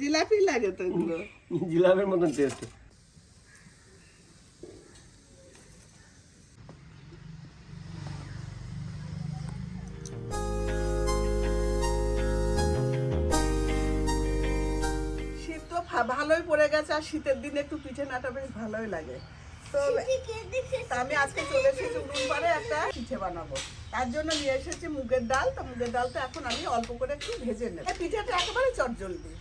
জিলাপি লাগে তো এগুলো। জিলাপের মতন টেস্ট শীত তো ভালোই পড়ে গেছে আর শীতের দিনে একটু পিঠে নাটা বেশ ভালোই লাগে। তো আমি আজকে চলে এসেছি উনুন একটা পিঠে বানাবো। তার জন্য নিয়ে এসেছি মুগের ডাল। তো মুগের ডালটা এখন আমি অল্প করে একটু ভেজে নেব। পিঠেটা একেবারে চটজলদি।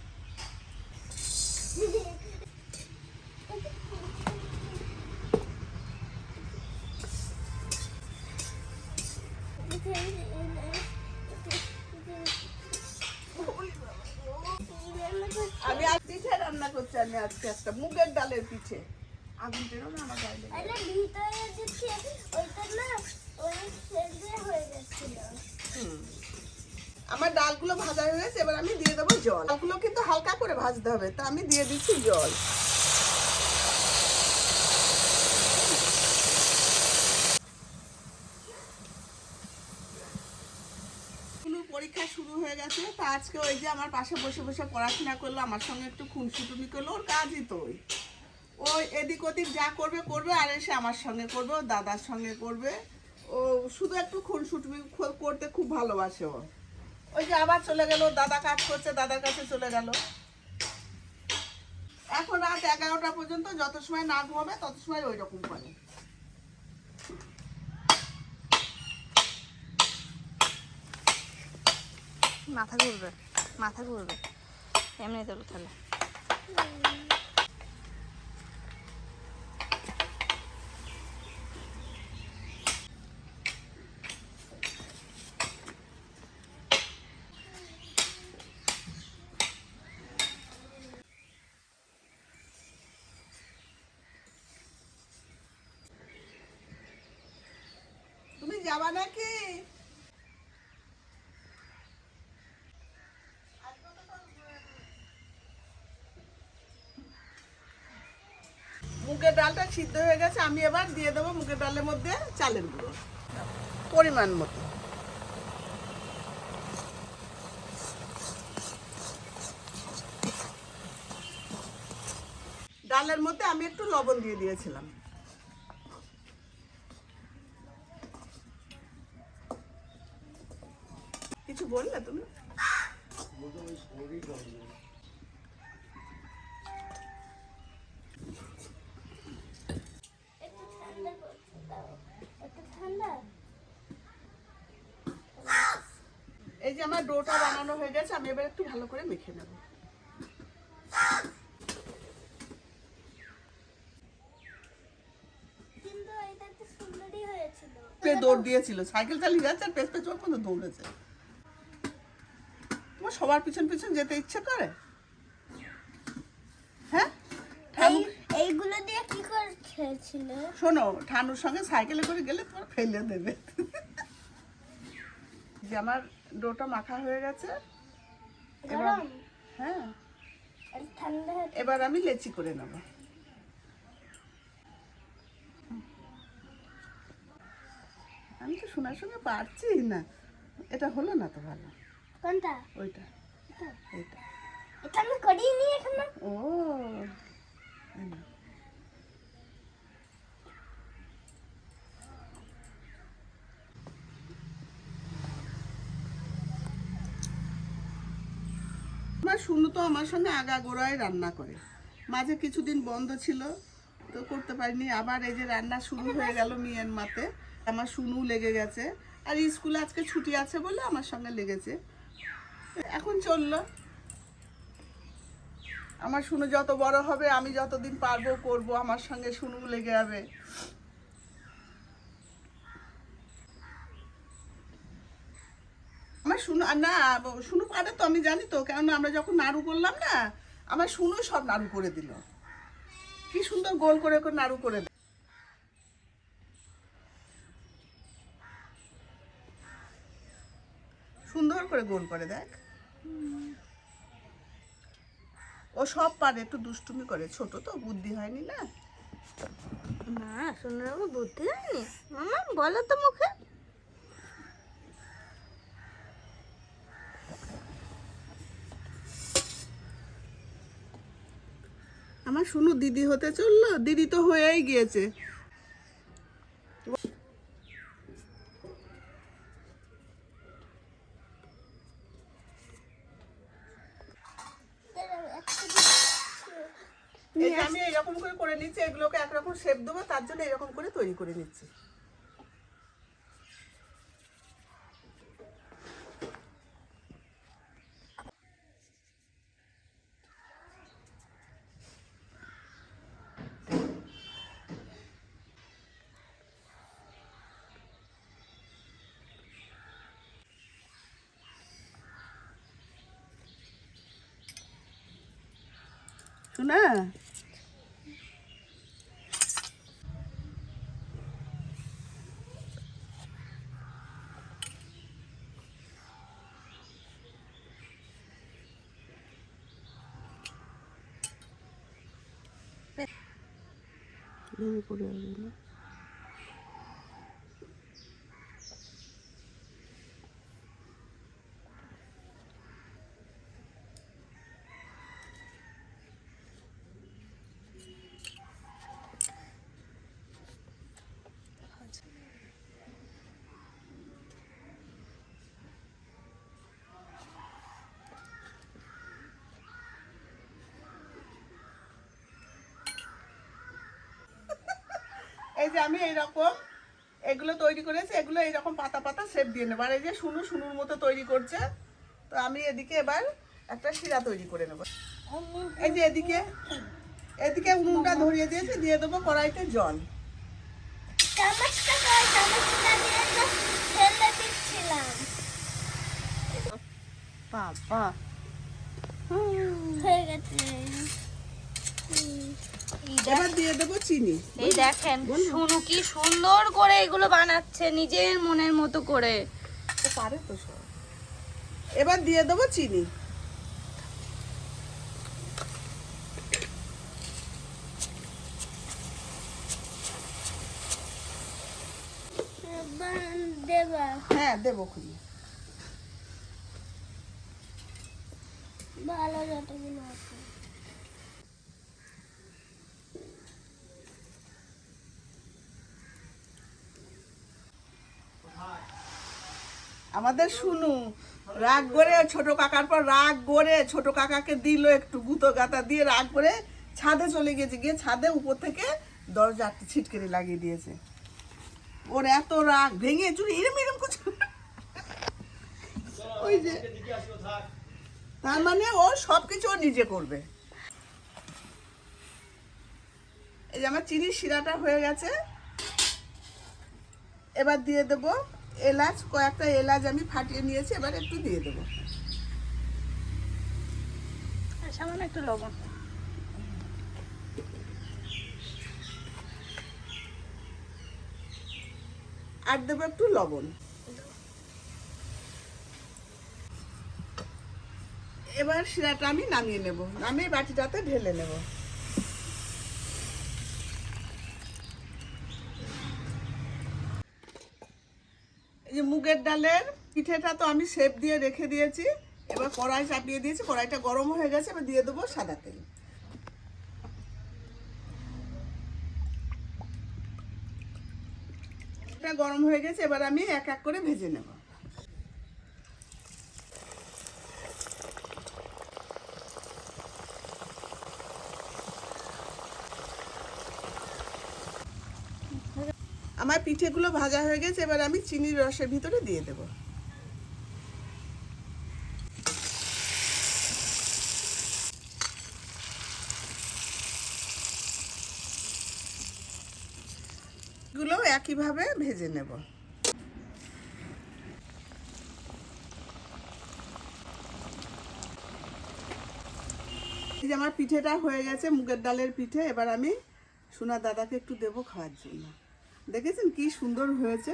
আমি আজ পিঠে রান্না করছি আমি আজকে একটা মুগের ডালের পিঠে। আগুন না আমার গায়ে লেগে ভিতরে ওইটা না ওই হয়ে যাচ্ছিল হুম। আমার ডালগুলো ভাজা হয়ে গেছে এবার আমি দিয়ে দেবো জল। ডালগুলো কিন্তু হালকা করে ভাজতে হবে তা আমি দিয়ে দিচ্ছি জল। পরীক্ষা শুরু হয়ে গেছে তা আজকে ওই যে আমার পাশে বসে বসে পড়াশোনা করল আমার সঙ্গে একটু খুনসুটুনি করল ওর কাজই তো ও এদিক ওদিক যা করবে করবে আর এসে আমার সঙ্গে করবে ও দাদার সঙ্গে করবে। ও শুধু একটু খুনসুটুনি খ- করতে খুব ভালোবাসে ও। ওই যে আবার চলে গেল দাদা কাজ করছে দাদার কাছে চলে গেল। এখন রাত এগারোটা পর্যন্ত যত সময় না ঘুমাবে তত সময় ওই রকম করে। মাথা ঘুরবে মাথা ঘুরবে। এমনি তোলো তাহলে তুমি যাবা নাকি? মুগের ডালটা সিদ্ধ হয়ে গেছে, আমি এবার দিয়ে দেবো মুগের ডালের মধ্যে চালের গুঁড়ো। পরিমাণ মতো। ডালের মধ্যে আমি একটু লবণ দিয়ে দিয়েছিলাম। কিছু বললে তুমি? এই যে আমার ডোটা বানানো হয়ে গেছে আমি এবার একটু ভালো করে মেখে নেব। দৌড় দিয়েছিল। সাইকেল চালিয়ে যাচ্ছে আর পেছ পেছ ওর মধ্যে দৌড়েছে। সবার পিছন পিছন যেতে ইচ্ছে করে? হ্যাঁ? এইগুলো দিয়ে কি করছিল শোনো ঠানুর সঙ্গে সাইকেলে করে গেলে তোমার ফেলে দেবে। যে আমার ডোটা মাখা হয়ে গেছে এবার হ্যাঁ। ঠান্ডা এবার আমি লেচি করে নেব। আমি তো শোনার সঙ্গে পারছি না। এটা হলো না তো ভালো। কোনটা? ওইটা। এইটা এটা আমি করিয়ে নি এখনও। ও। আমার শুনু তো আমার সঙ্গে আগা গোড়ায় রান্না করে। মাঝে কিছুদিন বন্ধ ছিল তো করতে পারিনি। আবার এই যে রান্না শুরু হয়ে গেল মিয়ান মাতে আমার শুনু লেগে গেছে। আর স্কুলে আজকে ছুটি আছে বলে আমার সঙ্গে লেগেছে। এখন চলল আমার শুনু, যত বড় হবে, আমি যতদিন পারব করব। আমার সঙ্গে শুনু লেগে যাবে। আমার শুনু না, শুনু পারে তো, আমি জানি তো, কেননা আমরা যখন নাড়ু করলাম না, আমার শুনু সব নাড়ু করে দিল। কি সুন্দর গোল করে নাড়ু করে। সুন্দর করে গোল করে দেখ। ও সব পারে একটু দুষ্টুমি করে। ছোট তো বুদ্ধি হয়নি না? মা সোনার আমার বুদ্ধি হয়নি? মামা বলো তো মুখে। আমার শুনু দিদি হতে চলল? দিদি তো হয়েই গিয়েছে। এগুলোকে একরকম শেপ দেবো তার জন্য এরকম করে তৈরি করে নিচ্ছি। শোনা? ভেঙে পড়ে যাবে না এই যে আমি এইরকম এগুলো তৈরি করেছি এগুলো এইরকম পাতা পাতা শেপ দিয়ে নেব। আর এই যে শুনু শুনুর মতো তৈরি করছে তো আমি এদিকে এবার একটা শিরা তৈরি করে নেব। এই যে এদিকে এদিকে উনুনটা ধরিয়ে দিয়েছি দিয়ে দেবো কড়াইতে জল। বাবা। হয়ে গেছে। এবার দিয়ে দেবো চিনি। এই দেখেন শুনু কি সুন্দর করে এগুলো বানাচ্ছে নিজের মনের মতো করে। পারে তো সব। এবার দিয়ে দেবো চিনি। হ্যাঁ দেবো খুবই ভালো যতগুলো আছে। আমাদের শুনু। রাগ করে ছোট কাকার পর রাগ করে ছোট কাকাকে দিল একটু গুঁতো গাতা দিয়ে রাগ করে ছাদে চলে গেছে। গিয়ে ছাদে উপর থেকে দরজা ছিটকেরি লাগিয়ে দিয়েছে। ওর এত রাগ, ভেঙে চুরি, এরম এরম করছে। ওই যে, তার মানে ও সব কিছু ও নিজে করবে। এই যে আমার চিনির শিরাটা হয়ে গেছে। এবার দিয়ে দেব এলাচ কয়েকটা এলাচ আমি ফাটিয়ে নিয়েছি এবার একটু দিয়ে দেবো। সামান্য একটু লবণ। আর দেবো একটু লবণ। এবার শিরাটা আমি নামিয়ে নেব নামিয়ে বাটিটাতে ঢেলে নেব এই যে মুগের ডালের পিঠেটা তো আমি শেপ দিয়ে রেখে দিয়েছি। এবার কড়াই চাপিয়ে দিয়েছি, কড়াইটা গরম হয়ে গেছে, এবার দিয়ে দেবো সাদা তেল। গরম হয়ে গেছে, এবার আমি এক এক করে ভেজে নেব। আমার পিঠেগুলো ভাজা হয়ে গেছে, এবার আমি চিনির রসের ভিতরে দিয়ে দেব। গুলো একইভাবে ভেজে নেব। আমার পিঠেটা হয়ে গেছে, মুগের ডালের পিঠে, এবার আমি সোনা দাদাকে একটু দেবো খাওয়ার জন্য। দেখেছেন কি সুন্দর হয়েছে?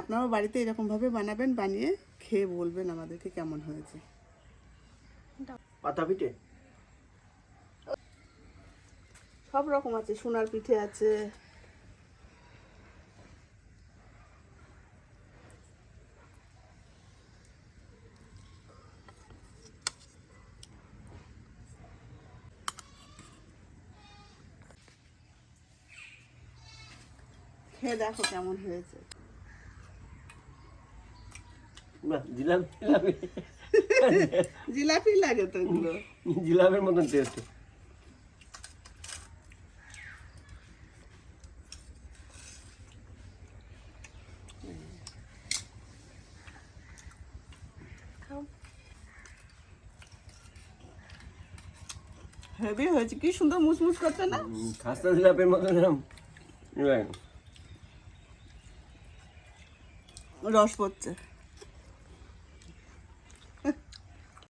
আপনারাও বাড়িতে এরকমভাবে বানাবেন বানিয়ে খেয়ে বলবেন আমাদেরকে কেমন হয়েছে। পাতা পিঠে? সব রকম আছে সোনার পিঠে আছে খেয়ে দেখো কেমন হয়েছে। জিলাপি জিলাপি জিলাপি লাগে তো এগুলো। জিলাপের মতন টেস্ট হেভি হয়েছে কি সুন্দর মুসমুস করছে না? খাস্তা জিলাপের মতন এরম ইয়ে লাগে। রস পড়ছে।